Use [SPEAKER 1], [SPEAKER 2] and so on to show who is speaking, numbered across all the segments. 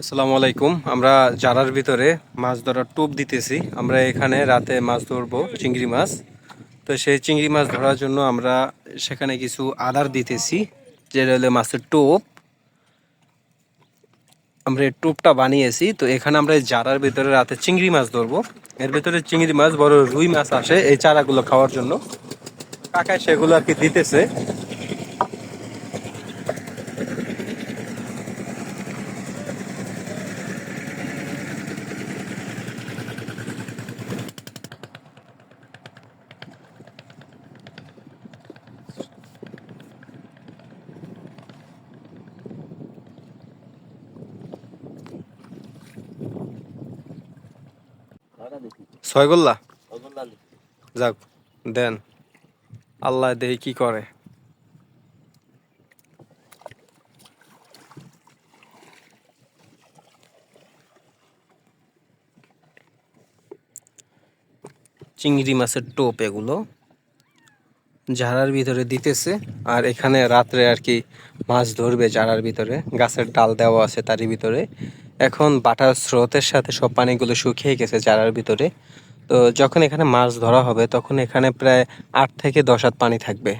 [SPEAKER 1] আসসালামু আলাইকুম। আমরা জারার ভিতরে মাছ ধরার টোপ দিতেছি। আমরা এখানে রাতে মাছ ধরবো, চিংড়ি মাছ। তো সেই চিংড়ি মাছ ধরার জন্য আমরা সেখানে কিছু আদার দিতেছি, যেটা হলো মাছের টোপ। আমরা এই টোপটা বানিয়েছি। তো এখানে আমরা জারার ভিতরে রাতে চিংড়ি মাছ ধরবো। এর ভিতরে চিংড়ি মাছ, বড় রুই মাছ আসে এই চারাগুলো খাওয়ার জন্য। কাকায় সেগুলো আর কি দিতেছে। ছয় গোল্লা যাক দেন। আল্লাহ দেহি কি করে। চিংড়ি মাছের টোপ এগুলো ঝাড়ার ভিতরে দিতেছে আর এখানে রাত্রে আর কি মাছ ধরবে ঝাড়ার ভিতরে। গাছের ডাল দেওয়া আছে তারই ভিতরে। এখন বাটার স্রোতের সাথে সব পানিগুলো শুকিয়ে গেছে চারার ভিতরে। তো যখন এখানে মাছ ধরা হবে, তখন এখানে প্রায় আট থেকে দশ হাত পানি থাকবে।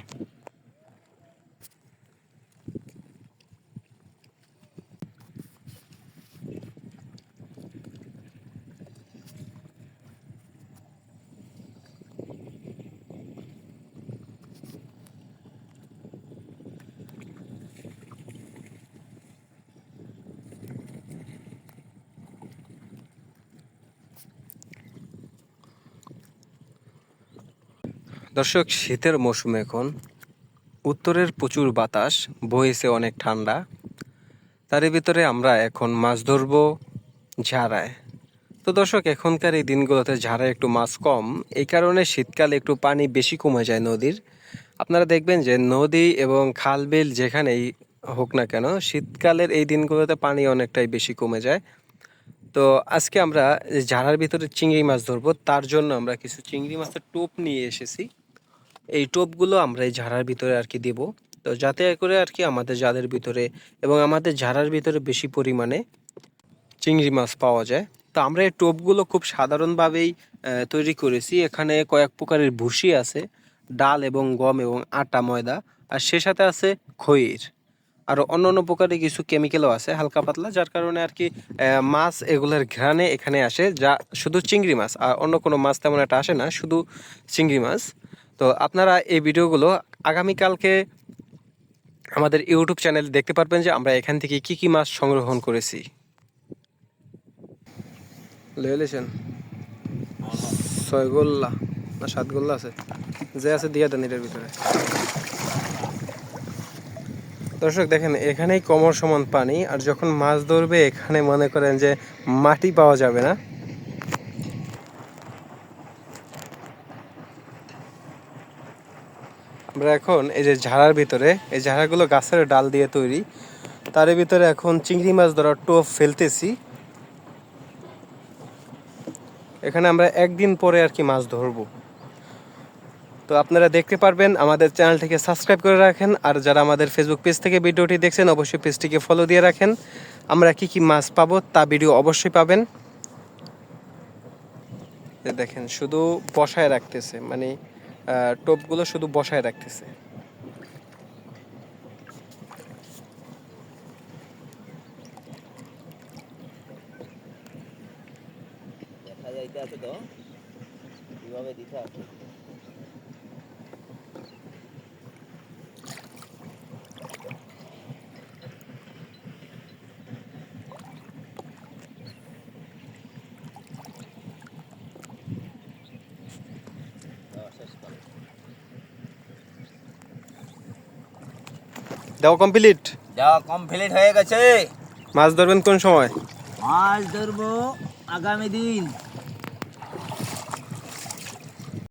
[SPEAKER 1] দর্শক, শীতের মৌসুম এখন। উত্তরের প্রচুর বাতাস বইছে অনেক ঠান্ডা। তারই ভিতরে আমরা এখন মাছ ধরবো ঝাড়ায়। তো দর্শক, এখনকার এই দিনগুলোতে ঝাড়ায় একটু মাছ কম। এই কারণে শীতকালে একটু পানি বেশি কমে যায় নদীর। আপনারা দেখবেন যে নদী এবং খাল বিল যেখানেই হোক না কেন, শীতকালের এই দিনগুলোতে পানি অনেকটাই বেশি কমে যায়। তো আজকে আমরা ঝাড়ার ভিতরে চিংড়ি মাছ ধরবো। তার জন্য আমরা কিছু চিংড়ি মাছের টোপ নিয়ে এসেছি। এই টোপগুলো আমরা এই ঝাড়ার ভিতরে আর কি দেবো। তো যাতে করে আর কি আমাদের জালের ভিতরে এবং আমাদের ঝাড়ার ভিতরে বেশি পরিমাণে চিংড়ি মাছ পাওয়া যায়। তো আমরা এই টোপগুলো খুব সাধারণভাবেই তৈরি করেছি। এখানে কয়েক প্রকারের ভুসি আছে, ডাল এবং গম এবং আটা, ময়দা আর সে সাথে আছে খইর আর অন্য অন্য প্রকারের কিছু কেমিক্যালও আছে, হালকা পাতলা, যার কারণে আর কি মাছ এগুলোর ঘ্রাণে এখানে আসে, যা শুধু চিংড়ি মাছ, আর অন্য কোনো মাছ তেমন একটা আসে না, শুধু চিংড়ি মাছ। তো আপনারা এই ভিডিওগুলো আগামীকালকে আমাদের ইউটিউব চ্যানেলে দেখতে পারবেন যে আমরা এখান থেকে কি কি মাছ সংগ্রহণ করেছি। লেলেছেন ছয় গোল্লা না সাত গোল্লা আছে? যে আছে দিয়া দেন এটার ভিতরে। দর্শক, দেখেন, এখানেই কমর সমান পানি, আর যখন মাছ ধরবে, এখানে মনে করেন যে মাটি পাওয়া যাবে না। আমরা এখন এই যে ঝাড়ার ভিতরে, এই ঝাড়াগুলো গাছের ডাল দিয়ে তৈরি। তার ভিতরে এখন চিংড়ি মাছ ধরার টোপ ফেলতেছি। এখানে আমরা একদিন পরে আর কি মাছ ধরবো। তো আপনারা দেখতে পারবেন, আমাদের চ্যানেলটিকে সাবস্ক্রাইব করে রাখেন, আর যারা আমাদের ফেসবুক পেজ থেকে ভিডিওটি দেখছেন, অবশ্যই পেজটিকে ফলো দিয়ে রাখেন। আমরা কি কি মাছ পাবো তা ভিডিও অবশ্যই পাবেন। দেখেন, শুধু বসায় রাখতেছে মানে টোপগুলো শুধু বসায় রাখতেছে।
[SPEAKER 2] দেখা যাইতে আছে তো কীভাবে দিতে আছে?
[SPEAKER 1] দেওয়া কমপ্লিট
[SPEAKER 2] যাওয়া কমপ্লিট হয়ে গেছে।
[SPEAKER 1] মাছ ধরবেন কোন সময়?
[SPEAKER 2] মাছ ধরবো আগামী দিন।